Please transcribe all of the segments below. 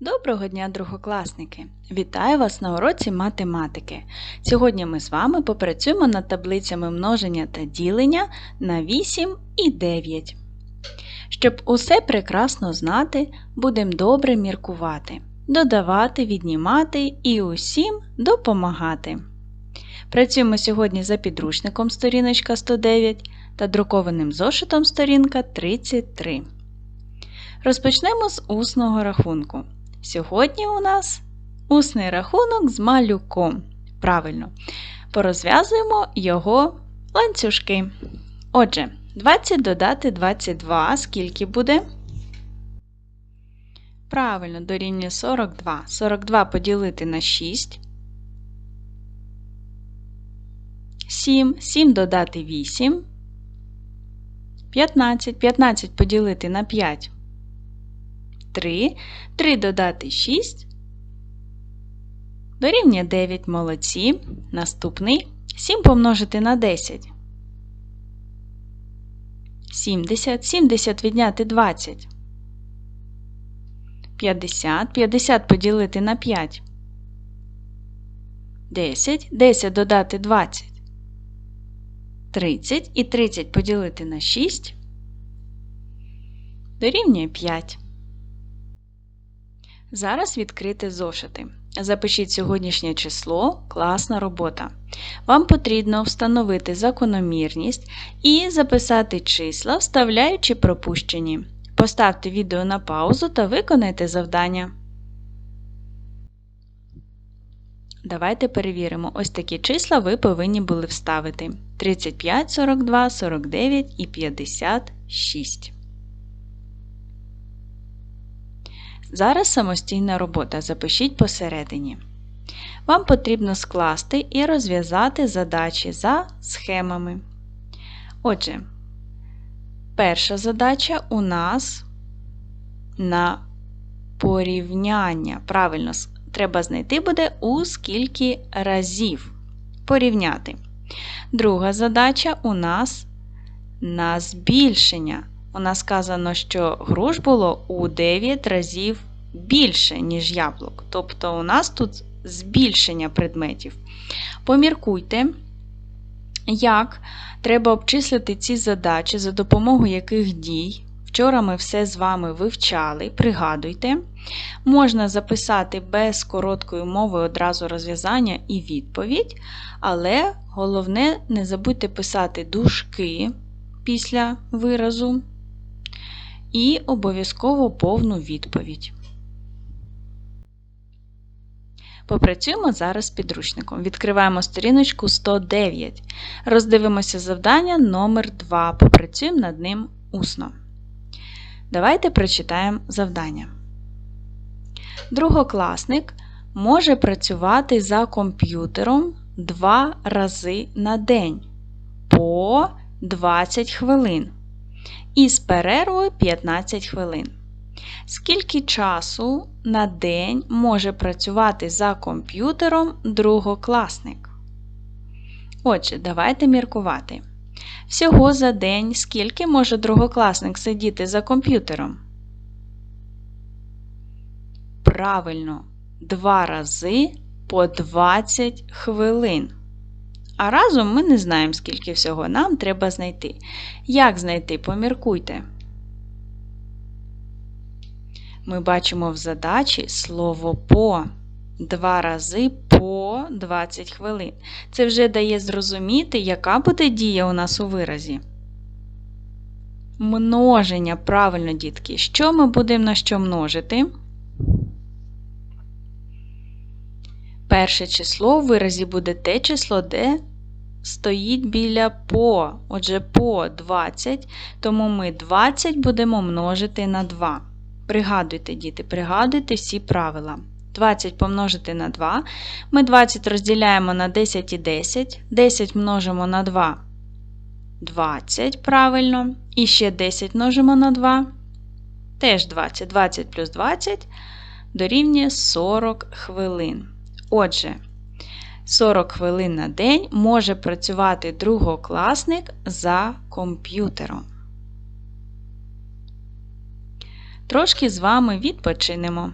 Доброго дня, другокласники! Вітаю вас на уроці математики. Сьогодні ми з вами попрацюємо над таблицями множення та ділення на 8 і 9. Щоб усе прекрасно знати, будемо добре міркувати, додавати, віднімати і усім допомагати. Працюємо сьогодні за підручником сторіночка 109 та друкованим зошитом сторінка 33. Розпочнемо з усного рахунку. Сьогодні у нас усний рахунок з малюком. Правильно, порозв'язуємо його ланцюжки. Отже, 20 додати 22, скільки буде? Правильно, дорівнює 42. 42 поділити на 6. 7. 7 додати 8. 15. 15 поділити на 5. 3. 3 додати 6. Дорівнює 9 молодці. Наступний 7 помножити на 10. 70. 70 відняти 20. 50. 50 поділити на 5. 10. 10 додати 20. 30 і 30 поділити на 6. Дорівнює 5. Зараз відкрити зошити. Запишіть сьогоднішнє число класна робота. Вам потрібно встановити закономірність і записати числа, вставляючи пропущені. Поставте відео на паузу та виконайте завдання. Давайте перевіримо. Ось такі числа ви повинні були вставити: 35, 42, 49 і 56. Зараз самостійна робота. Запишіть посередині. Вам потрібно скласти і розв'язати задачі за схемами. Отже, перша задача у нас на порівняння. Правильно, треба знайти буде у скільки разів порівняти. Друга задача у нас на збільшення. У нас сказано, що груш було у 9 разів більше, ніж яблук. Тобто у нас тут збільшення предметів. Поміркуйте, як треба обчислити ці задачі, за допомогою яких дій. Вчора ми все з вами вивчали, пригадуйте. Можна записати без короткої мови одразу розв'язання і відповідь, але головне, не забудьте писати дужки після виразу і обов'язково повну відповідь. Попрацюємо зараз з підручником. Відкриваємо сторіночку 109. Роздивимося завдання номер 2 Попрацюємо над ним усно. Давайте прочитаємо завдання. Другокласник може працювати за комп'ютером 2 рази на день по 20 хвилин із перервою 15 хвилин. Скільки часу на день може працювати за комп'ютером другокласник? Отже, давайте міркувати. Всього за день скільки може другокласник сидіти за комп'ютером? Правильно, два рази по 20 хвилин. А разом ми не знаємо, скільки всього нам треба знайти. Як знайти, поміркуйте. Ми бачимо в задачі слово по два рази по 20 хвилин. Це вже дає зрозуміти, яка буде дія у нас у виразі. Множення, правильно, дітки. Що ми будемо на що множити? Перше число в виразі буде те число, де стоїть біля по. Отже, по 20, тому ми 20 будемо множити на 2. Пригадуйте, діти, пригадуйте всі правила. 20 помножити на 2. Ми 20 розділяємо на 10 і 10. 10 множимо на 2. 20, правильно. І ще 10 множимо на 2. Теж 20. 20 плюс 20 дорівнює 40 хвилин. Отже, 40 хвилин на день може працювати другокласник за комп'ютером. Трошки з вами відпочинемо.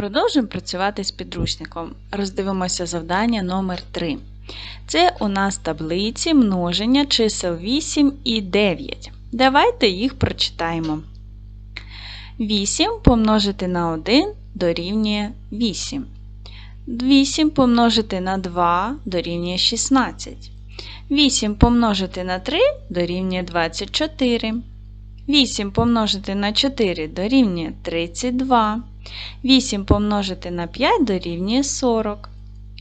Продовжуємо працювати з підручником. Роздивимося завдання номер 3 Це у нас таблиці множення чисел 8 і 9. Давайте їх прочитаємо. 8 помножити на 1 дорівнює 8. 8 помножити на 2 дорівнює 16. 8 помножити на 3 дорівнює 24. 8 помножити на 4 дорівнює 32. 8 помножити на 5 дорівнює 40.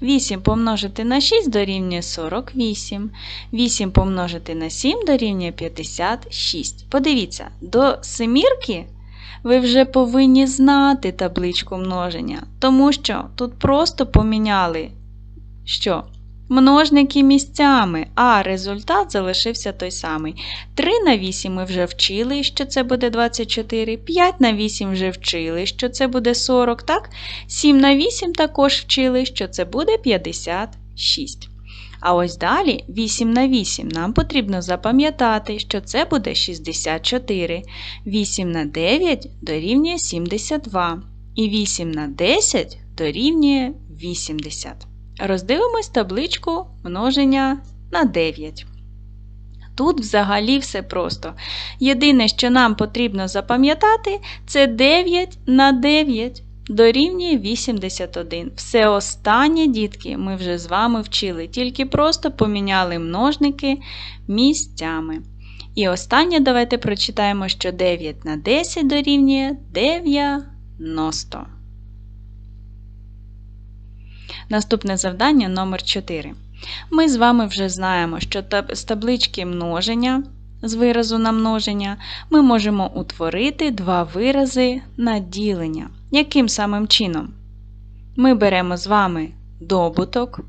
8 помножити на 6 дорівнює 48. 8 помножити на 7 дорівнює 56. Подивіться, до семірки ви вже повинні знати табличку множення, тому що тут просто поміняли що? Множники місцями, а результат залишився той самий. 3 на 8 ми вже вчили, що це буде 24, 5 на 8 вже вчили, що це буде 40, так? 7 на 8 також вчили, що це буде 56. А ось далі 8 на 8 нам потрібно запам'ятати, що це буде 64. 8 на 9 дорівнює 72. І 8 на 10 дорівнює 80. Роздивимось табличку множення на 9. Тут взагалі все просто. Єдине, що нам потрібно запам'ятати, це 9 на 9 дорівнює 81. Все останнє, дітки, ми вже з вами вчили, тільки просто поміняли множники місцями. І останнє давайте прочитаємо, що 9 на 10 дорівнює 90. Наступне завдання номер 4 Ми з вами вже знаємо, що з таблички множення з виразу на множення ми можемо утворити два вирази на ділення. Яким самим чином? Ми беремо з вами добуток,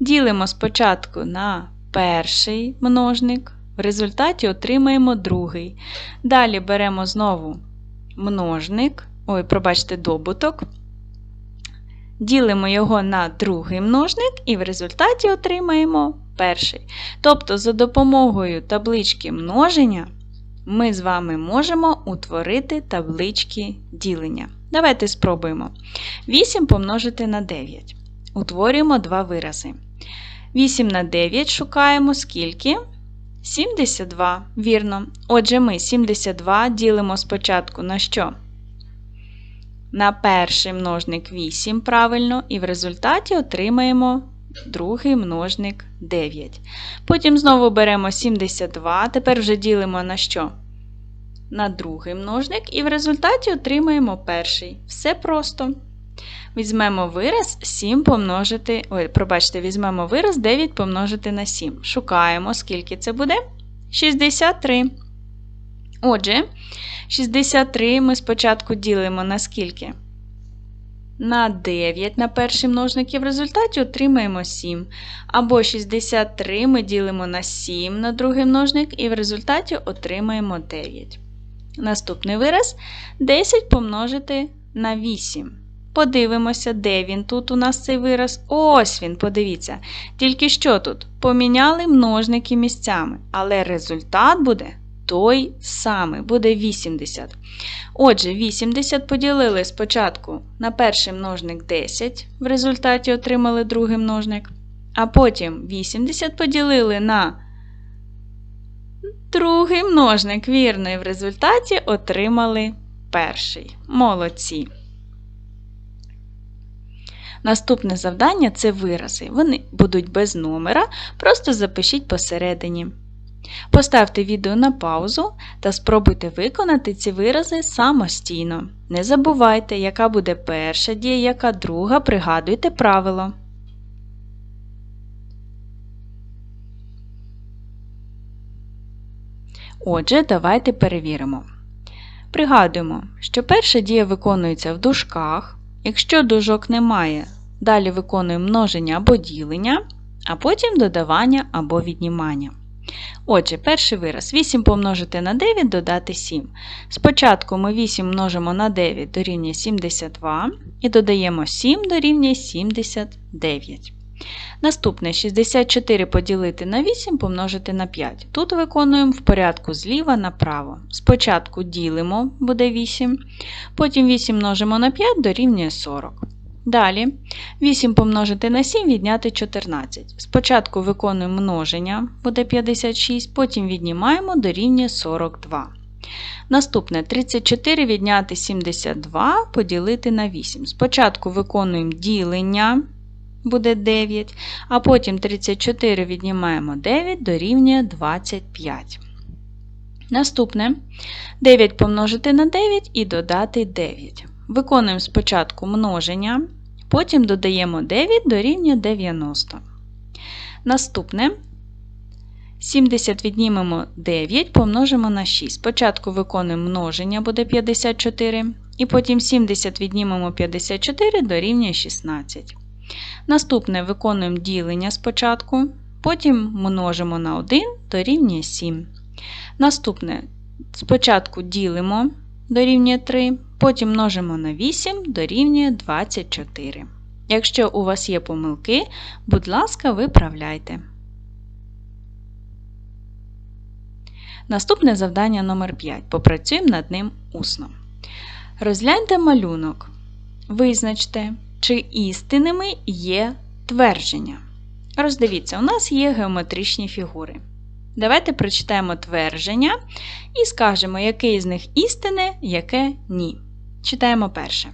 ділимо спочатку на перший множник, в результаті отримаємо другий. Далі беремо знову множник, ой, пробачте, добуток. Ділимо його на другий множник і в результаті отримаємо перший. Тобто, за допомогою таблички множення ми з вами можемо утворити таблички ділення. Давайте спробуємо. 8 помножити на 9. Утворюємо два вирази. 8 на 9 шукаємо скільки? 72. Вірно. Отже, ми 72 ділимо спочатку на що? На перший множник 8 правильно, і в результаті отримаємо другий множник 9. Потім знову беремо 72, тепер вже ділимо на що? На другий множник, і в результаті отримаємо перший. Все просто. Візьмемо вираз 7 помножити, ой, пробачте, візьмемо вираз 9 помножити на 7. Шукаємо, скільки це буде? 63. Отже, 63 ми спочатку ділимо на скільки? На 9 на перший множник і в результаті отримаємо 7. Або 63 ми ділимо на 7 на другий множник і в результаті отримаємо 9. Наступний вираз 10 помножити на 8. Подивимося, де він тут у нас цей вираз. Ось він, подивіться. Тільки що тут? Поміняли множники місцями, але результат буде той самий, буде 80. Отже, 80 поділили спочатку на перший множник 10, в результаті отримали другий множник. А потім 80 поділили на другий множник, вірно, і в результаті отримали перший. Молодці. Наступне завдання це вирази. Вони будуть без номера, просто запишіть посередині. Поставте відео на паузу та спробуйте виконати ці вирази самостійно. Не забувайте, яка буде перша дія, яка друга, пригадуйте правило. Отже, давайте перевіримо. Пригадуємо, що перша дія виконується в дужках. Якщо дужок немає, далі виконуємо множення або ділення, а потім додавання або віднімання. Отже, перший вираз 8 помножити на 9 додати 7. Спочатку ми 8 множимо на 9 дорівнює 72 і додаємо 7 дорівнює 79. Наступне 64 поділити на 8 помножити на 5. Тут виконуємо в порядку зліва направо. Спочатку ділимо, буде 8, потім 8 множимо на 5 дорівнює 40. Далі 8 помножити на 7 відняти 14. Спочатку виконуємо множення, буде 56, потім віднімаємо дорівнює 42. Наступне 34 відняти 72 поділити на 8. Спочатку виконуємо ділення, буде 9, а потім 34 віднімаємо 9 дорівнює 25. Наступне 9 помножити на 9 і додати 9. Виконуємо спочатку множення, потім додаємо 9 дорівнює 90. Наступне 70 віднімемо 9, помножимо на 6. Спочатку виконуємо множення, буде 54, і потім 70 віднімемо 54 дорівнює 16. Наступне виконуємо ділення спочатку, потім множимо на 1 дорівнює 7. Наступне спочатку ділимо дорівнює 3, потім множимо на 8 дорівнює 24. Якщо у вас є помилки, будь ласка, виправляйте. Наступне завдання номер 5. Попрацюємо над ним усно. Розгляньте малюнок. Визначте, чи істинними є твердження. Роздивіться, у нас є геометричні фігури. Давайте прочитаємо твердження і скажемо, яке з них істине, яке ні. Читаємо перше.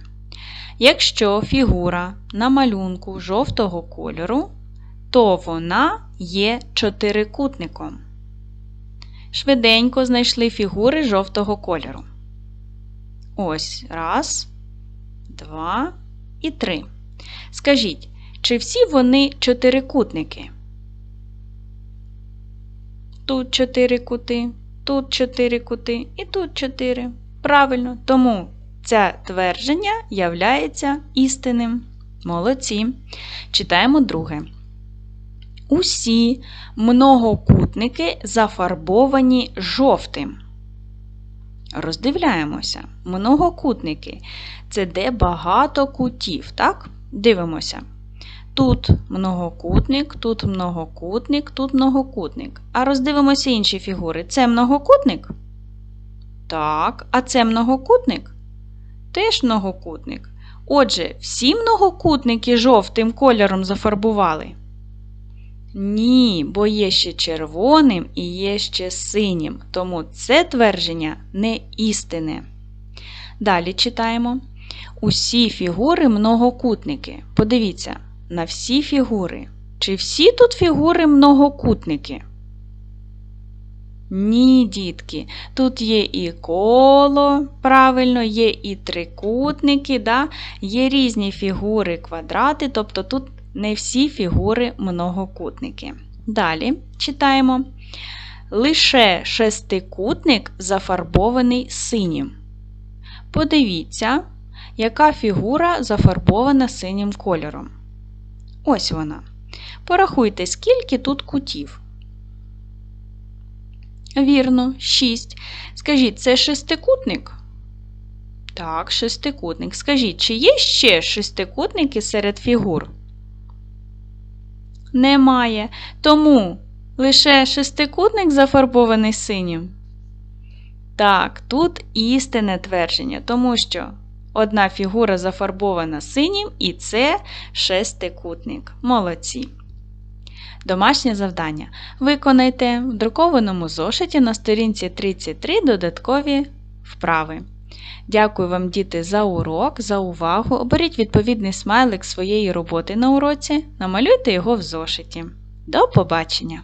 Якщо фігура на малюнку жовтого кольору, то вона є чотирикутником. Швиденько знайшли фігури жовтого кольору. Ось раз, два і три. Скажіть, чи всі вони чотирикутники? Тут чотири кути, тут чотири кути і тут чотири. Правильно, тому це твердження являється істинним. Молодці. Читаємо друге. Усі многокутники зафарбовані жовтим. Роздивляємося. Многокутники це де багато кутів, так? Дивимося. Тут многокутник, тут многокутник, тут многокутник. А роздивимося інші фігури. Це многокутник? Так, а це многокутник? Теж многокутник. Отже, всі многокутники жовтим кольором зафарбували. Ні, бо є ще червоним і є ще синім, тому це твердження не істине. Далі читаємо. Усі фігури многокутники. Подивіться на всі фігури. Чи всі тут фігури многокутники? Ні, дітки, тут є і коло, правильно, є і трикутники, да? є різні фігури квадрати, тобто тут не всі фігури многокутники. Далі читаємо. Лише шестикутник зафарбований синім. Подивіться, яка фігура зафарбована синім кольором. Ось вона. Порахуйте, скільки тут кутів. Вірно, 6. Скажіть, це шестикутник? Так, шестикутник. Скажіть, чи є ще шестикутники серед фігур? Немає. Тому лише шестикутник зафарбований синім. Так, тут істинне твердження, тому що одна фігура зафарбована синім, і це шестикутник. Молодці. Домашнє завдання. Виконайте в друкованому зошиті на сторінці 33 додаткові вправи. Дякую вам, діти, за урок, за увагу. Оберіть відповідний смайлик своєї роботи на уроці, намалюйте його в зошиті. До побачення!